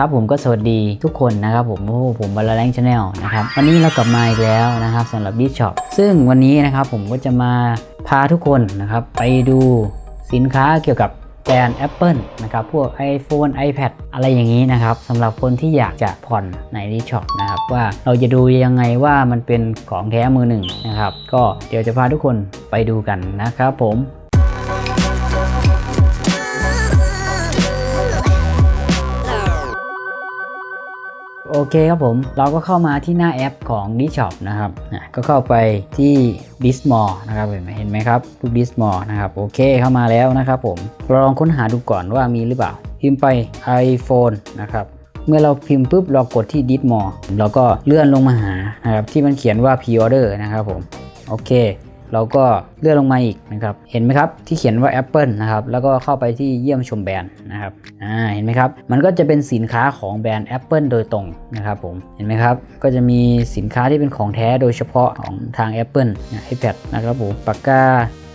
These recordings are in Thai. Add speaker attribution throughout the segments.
Speaker 1: ครับผมก็สวัสดีทุกคนนะครับผมโอ้โหผมบาลาแรงชาแนลนะครับวันนี้เรากลับมาอีกแล้วนะครับสำหรับ b ิ s ช็อปซึ่งวันนี้นะครับผมก็จะมาพาทุกคนนะครับไปดูสินค้าเกี่ยวกับแบรนด์ Apple นะครับพวก iPhone iPad อะไรอย่างนี้นะครับสำหรับคนที่อยากจะผ่อนใน b ิ s ช็อปนะครับว่าเราจะดูยังไงว่ามันเป็นของแท้มือหนึ่งนะครับก็เดี๋ยวจะพาทุกคนไปดูกันนะครับผม โอเคครับผม เราก็เข้ามาที่หน้าแอปของ d ิ s h o p นะครับนะก็เข้าไปที่ d i s m o r e นะครับเห็นไหมเห็นไหมครับรูป d i s m o r e นะครับโอเคเข้ามาแล้วนะครับผมเราลองค้นหาดูก่อนว่ามีหรือเปล่า พิมพ์ไป iPhone นะครับเมื่อเราพิมพ์ปุ๊บเรากดที่ d i s m o r e เราก็เลื่อนลงมาหานะครับที่มันเขียนว่า pre-order นะครับผมโอเค เราก็เลื่อนลงมาอีกนะครับ เห็นไหมครับที่เขียนว่า Apple นะครับ แล้วก็เข้าไปที่เยี่ยมชมแบรนด์นะครับ อ่า เห็นไหมครับ มันก็จะเป็นสินค้าของแบรนด์ Apple โดยตรงนะครับผม เห็นไหมครับ ก็จะมีสินค้าที่เป็นของแท้โดยเฉพาะของทาง Apple นะ iPad นะครับผม ปากกา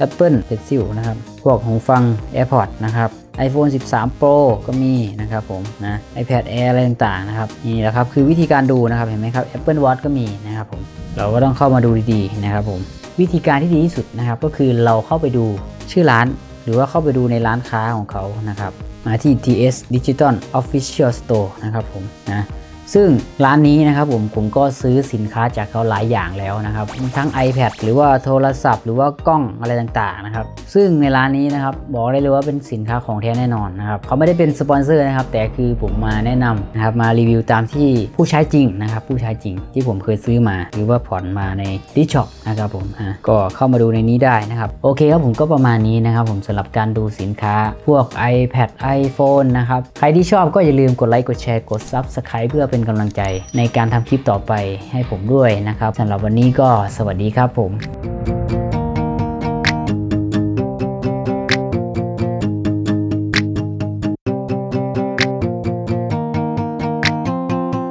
Speaker 1: Apple Pencil นะครับ พวกหูฟัง AirPods นะครับ iPhone 13 Pro ก็มีนะครับผมนะ iPad Air อะไรต่างๆนะครับนี่แหละครับคือวิธีการดูนะครับเห็นไหมครับ Apple Watch ก็มีนะครับผมเราก็ต้องเข้ามาดูดีๆนะครับผม วิธีการที่ดีที่สุดนะครับ ก็คือเราเข้าไปดูชื่อร้าน หรือว่าเข้าไปดูในร้านค้าของเขานะครับมาที่ TS Digital Official Store นะครับผมนะ ซึ่งร้านนี้นะครับผมผมก็ซื้อสินค้าจากเขาหลายอย่างแล้วนะครับมีทั้ง iPad หรือว่าโทรศัพท์ หรือว่ากล้องอะไรต่างๆนะครับ ซึ่งในร้านนี้นะครับบอกได้เลยว่าเป็นสินค้าของแท้แน่นอนนะครับเขาไม่ได้เป็นสปอนเซอร์นะครับแต่คือผมมาแนะนำนะครับมารีวิวตามที่ผู้ใช้จริงนะครับผู้ใช้จริงที่ผมเคยซื้อมา หรือว่าผ่อนมาในดิช็อปนะครับผมอะก็เข้ามาดูในนี้ได้นะครับโอเคครับผมก็ประมาณนี้นะครับผมสำหรับการดูสินค้าพวก iPad iPhone นะครับใครที่ชอบก็อย่าลืมกดไลค์กดแชร์กด Subscribe เพื่อเป็นกำลังใจในการทำคลิปต่อไปให้ผมด้วยนะครับสำหรับวันนี้ก็สวัสดีครับผม